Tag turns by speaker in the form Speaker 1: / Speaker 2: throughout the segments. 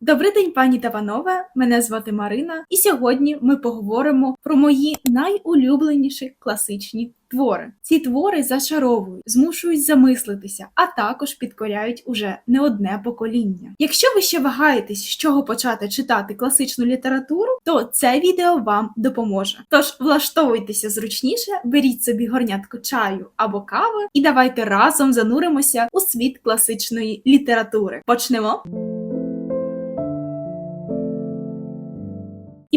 Speaker 1: Добрий день, пані та панове. Мене звати Марина, і сьогодні ми поговоримо про мої найулюбленіші класичні твори. Ці твори зачаровують, змушують замислитися, а також підкоряють уже не одне покоління. Якщо ви ще вагаєтесь, з чого почати читати класичну літературу, то це відео вам допоможе. Тож влаштовуйтеся зручніше, беріть собі горнятку чаю або кави, і давайте разом зануримося у світ класичної літератури. Почнемо.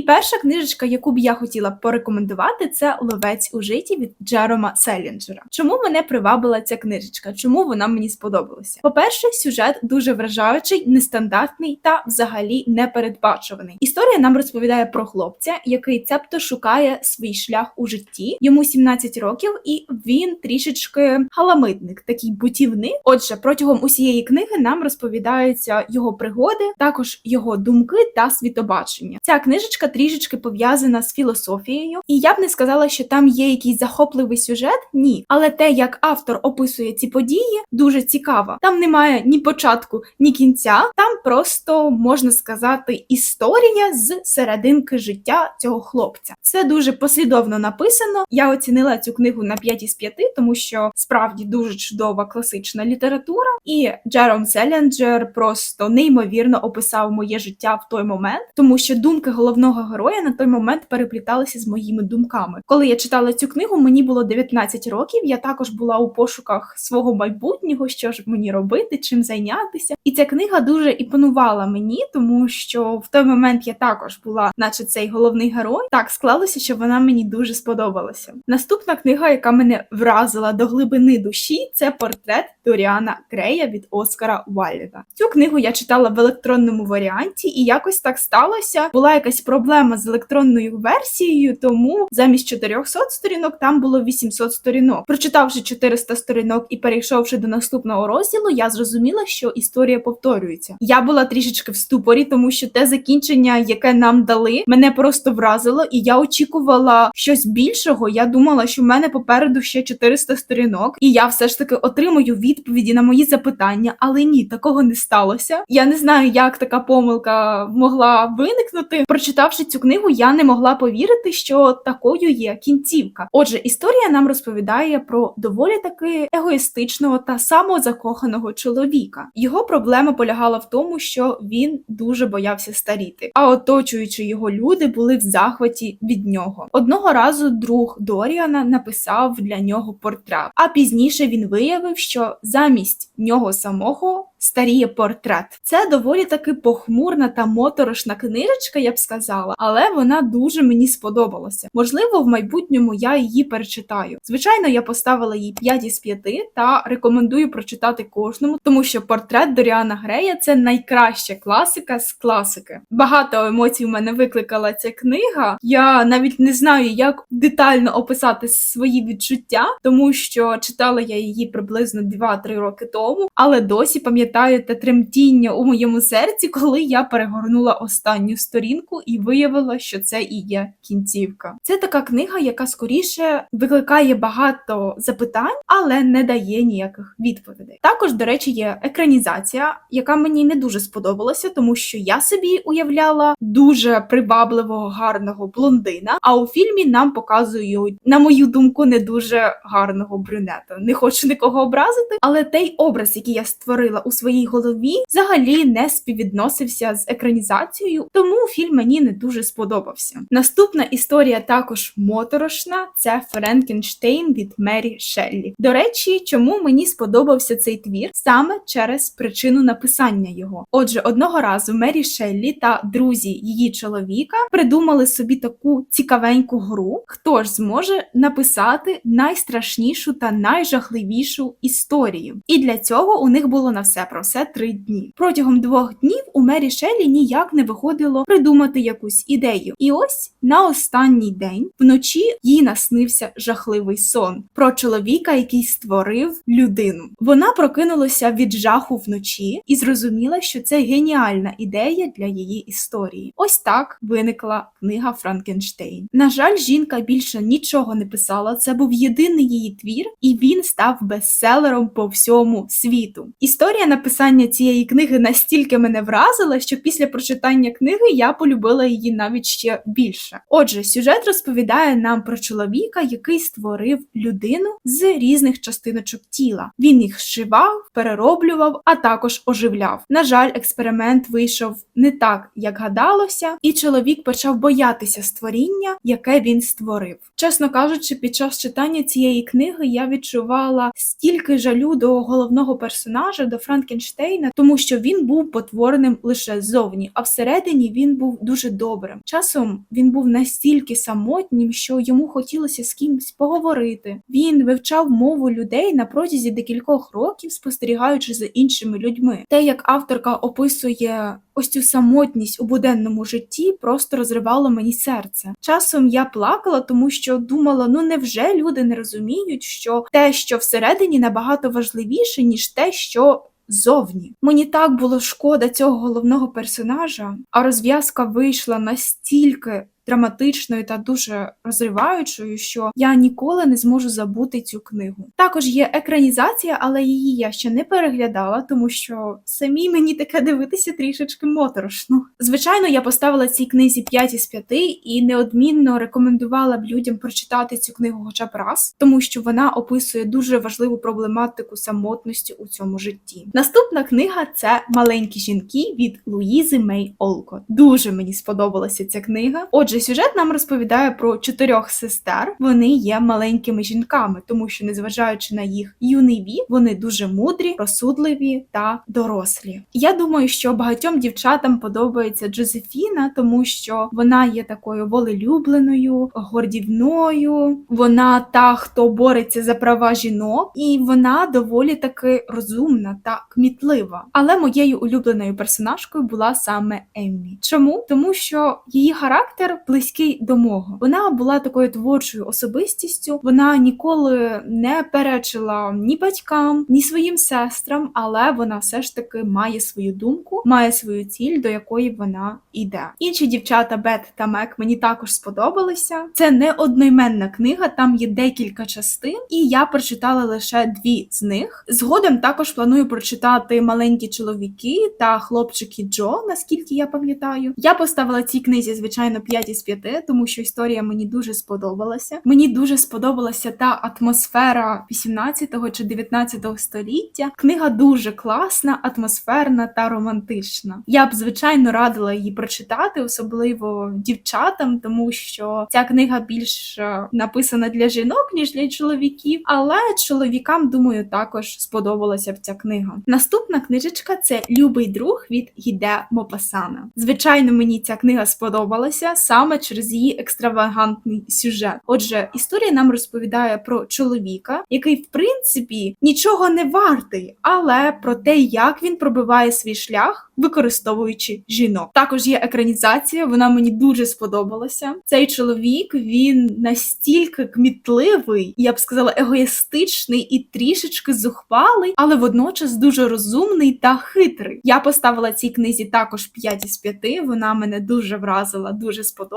Speaker 1: І перша книжечка, яку б я хотіла порекомендувати, це Ловець у житті від Джерома Селінджера. Чому мене привабила ця книжечка? Чому вона мені сподобалася? По-перше, сюжет дуже вражаючий, нестандартний та взагалі непередбачуваний. Історія нам розповідає про хлопця, який цебто шукає свій шлях у житті. Йому 17 років, і він трішечки галамитник, такий бутівник. Отже, протягом усієї книги нам розповідаються його пригоди, також його думки та світобачення. Ця книжечка трішечки пов'язана з філософією, і я б не сказала, що там є якийсь захопливий сюжет. Ні, але те, як автор описує ці події, дуже цікаво. Там немає ні початку, ні кінця. Там просто можна сказати історія з серединки життя цього хлопця. Це дуже послідовно написано. Я оцінила цю книгу на 5 із 5, тому що справді дуже чудова класична література. І Джером Селенджер просто неймовірно описав моє життя в той момент, тому що думки головного героя на той момент перепліталися з моїми думками. Коли я читала цю книгу, мені було 19 років. Я також була у пошуках свого майбутнього, що ж мені робити, чим зайнятися. І ця книга дуже імпонувала мені, тому що в той момент я також була, наче цей головний герой. Так склалося, що вона мені дуже сподобалася. Наступна книга, яка мене вразила до глибини душі, це портрет Доріана Грея від Оскара Вайліда. Цю книгу я читала в електронному варіанті, і якось так сталося. Була якась проблема з електронною версією, тому замість 400 сторінок там було 800 сторінок. Прочитавши 400 сторінок і перейшовши до наступного розділу, я зрозуміла, що історія повторюється. Я була трішечки в ступорі, тому що те закінчення, яке нам дали, мене просто вразило, і я очікувала щось більшого. Я думала, що в мене попереду ще 400 сторінок, і я все ж таки отримую відповіді на мої запитання, але ні, такого не сталося. Я не знаю, як така помилка могла виникнути. Прочитавши цю книгу, я не могла повірити, що такою є кінцівка. Отже, історія нам розповідає про доволі таки егоїстичного та самозакоханого чоловіка. Його проблема полягала в тому, що він дуже боявся старіти, а оточуючи його люди були в захваті від нього. Одного разу друг Доріана написав для нього портрет, а пізніше він виявив, що замість нього самого старіє портрет. Це доволі таки похмурна та моторошна книжечка, я б сказала, але вона дуже мені сподобалася. Можливо, в майбутньому я її перечитаю. Звичайно, я поставила їй 5 із 5 та рекомендую прочитати кожному, тому що портрет Доріана Грея це найкраща класика з класики. Багато емоцій в мене викликала ця книга. Я навіть не знаю, як детально описати свої відчуття, тому що читала я її приблизно 2-3 роки тому, але досі пам'ятаю те тремтіння у моєму серці, коли я перегорнула останню сторінку і виявила, що це і є кінцівка. Це така книга, яка скоріше викликає багато запитань, але не дає ніяких відповідей. Також, до речі, є екранізація, яка мені не дуже сподобалася, тому що я собі уявляла дуже привабливого гарного блондина. А у фільмі нам показують, на мою думку, не дуже гарного брюнета. Не хочу нікого образити, але той образ, який я створила у своїй голові, взагалі не співвідносився з екранізацією, тому фільм мені не дуже сподобався. Наступна історія також моторошна: це Франкенштейн від Мері Шеллі. До речі, чому мені сподобався цей твір саме через причину написання його. Отже, одного разу Мері Шеллі та друзі її чоловіка придумали собі таку цікавеньку гру, хто ж зможе написати найстрашнішу та найжахливішу історію. І для цього у них було на все про все три дні. Протягом двох днів у Мері Шеллі ніяк не виходило придумати якусь ідею. І ось на останній день вночі їй наснився жахливий сон про чоловіка, який створив людину. Вона прокинулася від жаху вночі і зрозуміла, що це геніальна ідея для її історії. Ось так виникла книга Франкенштейн. На жаль, жінка більше нічого не писала. Це був єдиний її твір, і він став бестселером по всьому світу. Історія написання цієї книги настільки мене вразило, що після прочитання книги я полюбила її навіть ще більше. Отже, сюжет розповідає нам про чоловіка, який створив людину з різних частиночок тіла. Він їх зшивав, перероблював, а також оживляв. На жаль, експеримент вийшов не так, як гадалося, і чоловік почав боятися створіння, яке він створив. Чесно кажучи, під час читання цієї книги я відчувала стільки жалю до головного персонажа, до Франкенштейна, тому що він був потвореним лише ззовні, а всередині він був дуже добрим. Часом він був настільки самотнім, що йому хотілося з кимось поговорити. Він вивчав мову людей на протязі декількох років, спостерігаючи за іншими людьми. Те, як авторка описує ось цю самотність у буденному житті, просто розривало мені серце. Часом я плакала, тому що думала: ну невже люди не розуміють, що те, що всередині, набагато важливіше, ніж те, що. Зовні. Мені так було шкода цього головного персонажа, а розв'язка вийшла настільки драматичною та дуже розриваючою, що я ніколи не зможу забути цю книгу. Також є екранізація, але її я ще не переглядала, тому що самій мені таке дивитися трішечки моторошно. Звичайно, я поставила цій книзі 5 із 5 і неодмінно рекомендувала б людям прочитати цю книгу хоча б раз, тому що вона описує дуже важливу проблематику самотності у цьому житті. Наступна книга це Маленькі жінки від Луїзи Мей Олко. Дуже мені сподобалася ця книга. Отже, сюжет нам розповідає про чотирьох сестер. Вони є маленькими жінками, тому що, незважаючи на їх юний вік, вони дуже мудрі, розсудливі та дорослі. Я думаю, що багатьом дівчатам подобається Джозефіна, тому що вона є такою волелюбленою, гордівною. Вона та, хто бореться за права жінок, і вона доволі таки розумна та кмітлива. Але моєю улюбленою персонажкою була саме Еммі. Чому? Тому що її характер близький до мого. Вона була такою творчою особистістю. Вона ніколи не перечила ні батькам, ні своїм сестрам, але вона все ж таки має свою думку, має свою ціль, до якої вона йде. Інші дівчата Бет та Мек мені також сподобалися. Це не одноіменна книга, там є декілька частин, і я прочитала лише дві з них. Згодом також планую прочитати маленькі чоловіки та хлопчики Джо, наскільки я пам'ятаю. Я поставила цій книзі, звичайно, 5 із 5, тому що історія мені дуже сподобалася. Мені дуже сподобалася та атмосфера 18-го чи 19-го століття. Книга дуже класна, атмосферна та романтична. Я б звичайно радила її прочитати, особливо дівчатам, тому що ця книга більш е, написана для жінок ніж для чоловіків. Але чоловікам, думаю, також сподобалася б ця книга. Наступна книжечка це Любий друг від Гіде Мопасана. Звичайно, мені ця книга сподобалася саме через її екстравагантний сюжет. Отже, історія нам розповідає про чоловіка, який, в принципі, нічого не вартий, але про те, як він пробиває свій шлях, використовуючи жінок. Також є екранізація, вона мені дуже сподобалася. Цей чоловік він настільки кмітливий, я б сказала, егоїстичний і трішечки зухвалий, але водночас дуже розумний та хитрий. Я поставила цій книзі також 5 із 5, Вона мене дуже вразила, дуже сподобалася.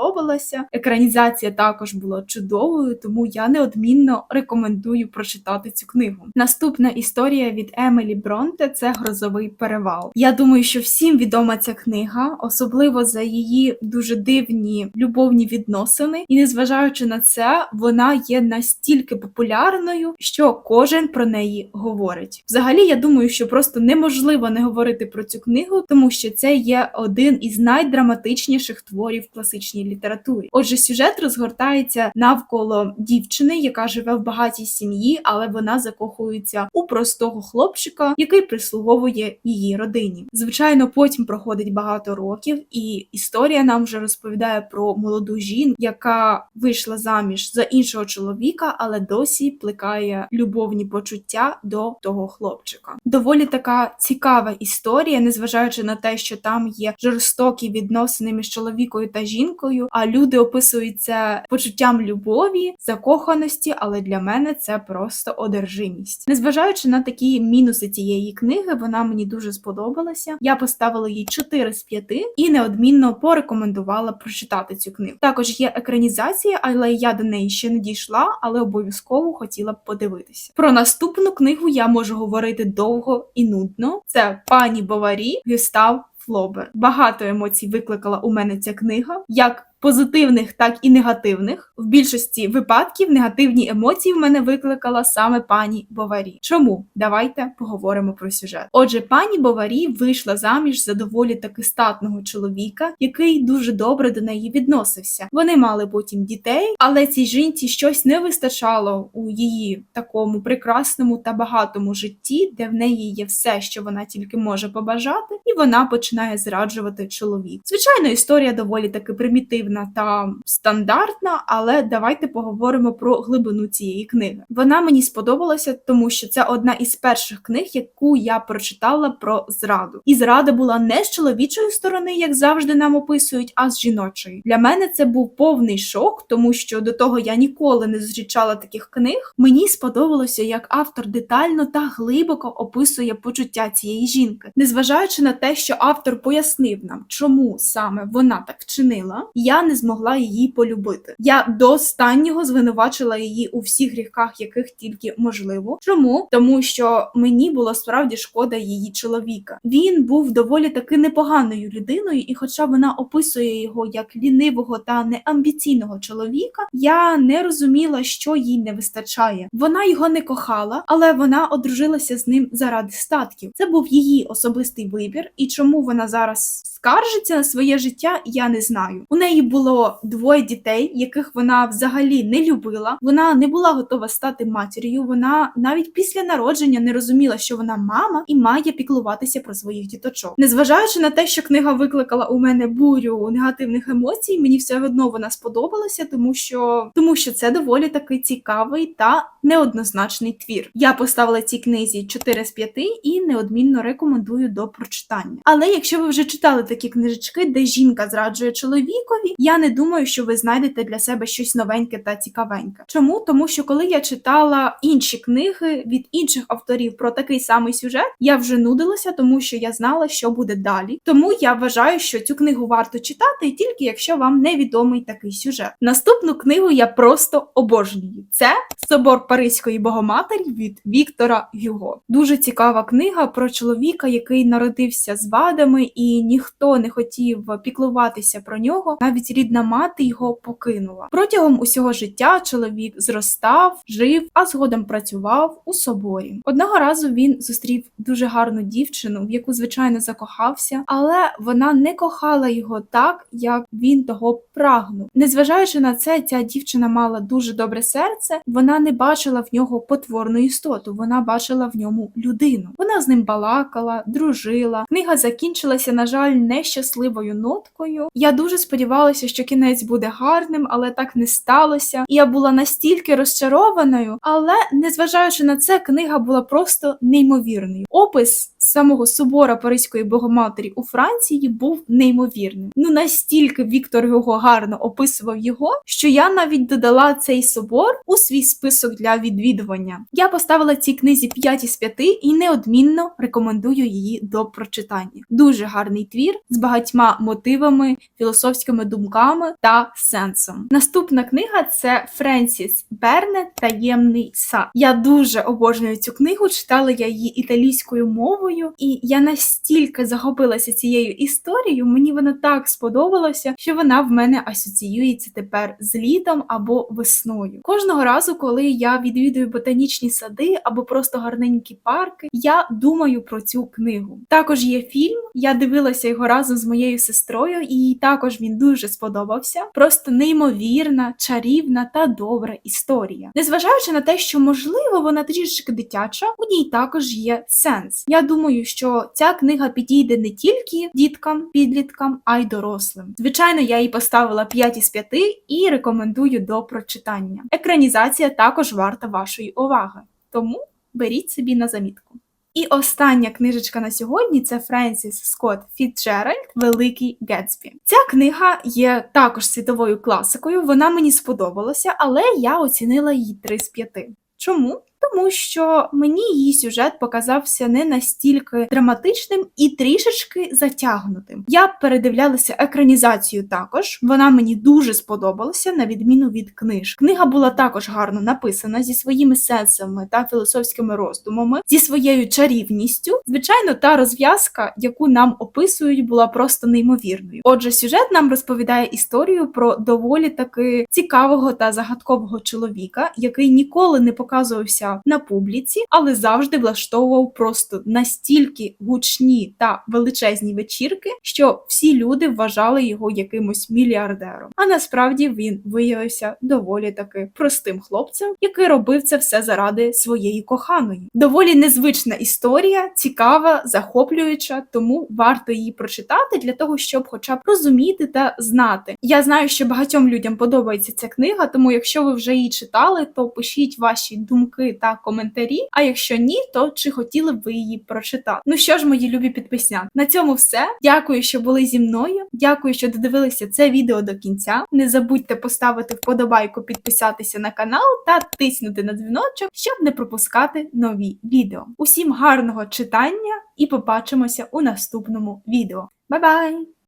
Speaker 1: Екранізація також була чудовою, тому я неодмінно рекомендую прочитати цю книгу. Наступна історія від Емелі Бронте це грозовий перевал. Я думаю, що всім відома ця книга, особливо за її дуже дивні любовні відносини, і незважаючи на це, вона є настільки популярною, що кожен про неї говорить. Взагалі, я думаю, що просто неможливо не говорити про цю книгу, тому що це є один із найдраматичніших творів класичній літературі. Отже, сюжет розгортається навколо дівчини, яка живе в багатій сім'ї, але вона закохується у простого хлопчика, який прислуговує її родині. Звичайно, потім проходить багато років, і історія нам вже розповідає про молоду жінку, яка вийшла заміж за іншого чоловіка, але досі плекає любовні почуття до того хлопчика. Доволі така цікава історія, незважаючи на те, що там є жорстокі відносини між чоловікою та жінкою романтикою, а люди описують це почуттям любові, закоханості, але для мене це просто одержимість. Незважаючи на такі мінуси цієї книги, вона мені дуже сподобалася. Я поставила їй 4 з 5 і неодмінно порекомендувала прочитати цю книгу. Також є екранізація, але я до неї ще не дійшла, але обов'язково хотіла б подивитися. Про наступну книгу я можу говорити довго і нудно. Це пані Боварі Гюстав Флобер. Багато емоцій викликала у мене ця книга, як позитивних, так і негативних. В більшості випадків негативні емоції в мене викликала саме пані Боварі. Чому? Давайте поговоримо про сюжет. Отже, пані Боварі вийшла заміж за доволі таки статного чоловіка, який дуже добре до неї відносився. Вони мали потім дітей, але цій жінці щось не вистачало у її такому прекрасному та багатому житті, де в неї є все, що вона тільки може побажати, і вона починає зраджувати чоловік. Звичайно, історія доволі таки примітивна та стандартна, але давайте поговоримо про глибину цієї книги. Вона мені сподобалася, тому що це одна із перших книг, яку я прочитала про зраду. І зрада була не з чоловічої сторони, як завжди нам описують, а з жіночої. Для мене це був повний шок, тому що до того я ніколи не зустрічала таких книг. Мені сподобалося, як автор детально та глибоко описує почуття цієї жінки, незважаючи на те, що автор пояснив нам, чому саме вона так вчинила, я не змогла її полюбити. Я до останнього звинувачила її у всіх гріхах, яких тільки можливо. Чому? Тому що мені було справді шкода її чоловіка. Він був доволі таки непоганою людиною, і хоча вона описує його як лінивого та неамбіційного чоловіка, я не розуміла, що їй не вистачає. Вона його не кохала, але вона одружилася з ним заради статків. Це був її особистий вибір, і чому вона зараз скаржиться на своє життя, я не знаю. У неї було двоє дітей, яких вона взагалі не любила. Вона не була готова стати матір'ю. Вона навіть після народження не розуміла, що вона мама і має піклуватися про своїх діточок. Незважаючи на те, що книга викликала у мене бурю негативних емоцій, мені все одно вона сподобалася, тому що тому що це доволі таки цікавий та неоднозначний твір. Я поставила цій книзі 4 з 5 і неодмінно рекомендую до прочитання. Але якщо ви вже читали такі книжечки, де жінка зраджує чоловікові, я не думаю, що ви знайдете для себе щось новеньке та цікавеньке. Чому? Тому що коли я читала інші книги від інших авторів про такий самий сюжет, я вже нудилася, тому що я знала, що буде далі. Тому я вважаю, що цю книгу варто читати тільки якщо вам невідомий такий сюжет. Наступну книгу я просто обожнюю. Це Собор Паризької Богоматері від Віктора Гюго. Дуже цікава книга про чоловіка, який народився з вадами, і ніхто не хотів піклуватися про нього. Навіть рідна мати його покинула. Протягом усього життя чоловік зростав, жив, а згодом працював у соборі. Одного разу він зустрів дуже гарну дівчину, в яку звичайно закохався, але вона не кохала його так, як він того прагнув. Незважаючи на це, ця дівчина мала дуже добре серце. Вона не бачила в нього потворну істоту, вона бачила в ньому людину. Вона з ним балакала, дружила. Книга закінчилася, на жаль, нещасливою ноткою. Я дуже сподівалася, що кінець буде гарним, але так не сталося. Я була настільки розчарованою, але незважаючи на це, книга була просто неймовірною. Опис самого собора Паризької Богоматері у Франції був неймовірним. Ну настільки Віктор його гарно описував його, що я навіть додала цей собор у свій список для відвідування. Я поставила цій книзі 5 із 5 і неодмінно рекомендую її до прочитання. Дуже гарний твір з багатьма мотивами, філософськими думками та сенсом. Наступна книга це Френсіс Берне Таємний сад. Я дуже обожнюю цю книгу. Читала я її італійською мовою, і я настільки захопилася цією історією. Мені вона так сподобалася, що вона в мене асоціюється тепер з літом або весною. Кожного разу, коли я відвідую ботанічні сади або просто гарненькі парки, я думаю про цю книгу. Також є фільм. Я дивилася його разом з моєю сестрою, і також він дуже сподобався. Просто неймовірна, чарівна та добра історія. Незважаючи на те, що можливо вона трішки дитяча, у ній також є сенс. Я думаю, що ця книга підійде не тільки діткам, підліткам, а й дорослим. Звичайно, я їй поставила 5 із 5 і рекомендую до прочитання. Екранізація також варта вашої уваги, тому беріть собі на замітку. І остання книжечка на сьогодні це Френсіс Скотт Фітджеральд Великий Гетсбі. Ця книга є також світовою класикою. Вона мені сподобалася, але я оцінила її 3 з 5. Чому? Тому що мені її сюжет показався не настільки драматичним і трішечки затягнутим. Я передивлялася екранізацію також. Вона мені дуже сподобалася, на відміну від книж. Книга була також гарно написана зі своїми сенсами та філософськими роздумами, зі своєю чарівністю. Звичайно, та розв'язка, яку нам описують, була просто неймовірною. Отже, сюжет нам розповідає історію про доволі таки цікавого та загадкового чоловіка, який ніколи не показувався на публіці, але завжди влаштовував просто настільки гучні та величезні вечірки, що всі люди вважали його якимось мільярдером. А насправді він виявився доволі таки простим хлопцем, який робив це все заради своєї коханої. Доволі незвична історія, цікава, захоплююча, тому варто її прочитати для того, щоб хоча б розуміти та знати. Я знаю, що багатьом людям подобається ця книга, тому якщо ви вже її читали, то пишіть ваші думки та коментарі. А якщо ні, то чи хотіли б ви її прочитати? Ну що ж, мої любі підписняти, на цьому все. Дякую, що були зі мною. Дякую, що додивилися це відео до кінця. Не забудьте поставити вподобайку, підписатися на канал та тиснути на дзвіночок, щоб не пропускати нові відео. Усім гарного читання і побачимося у наступному відео. Бай-бай!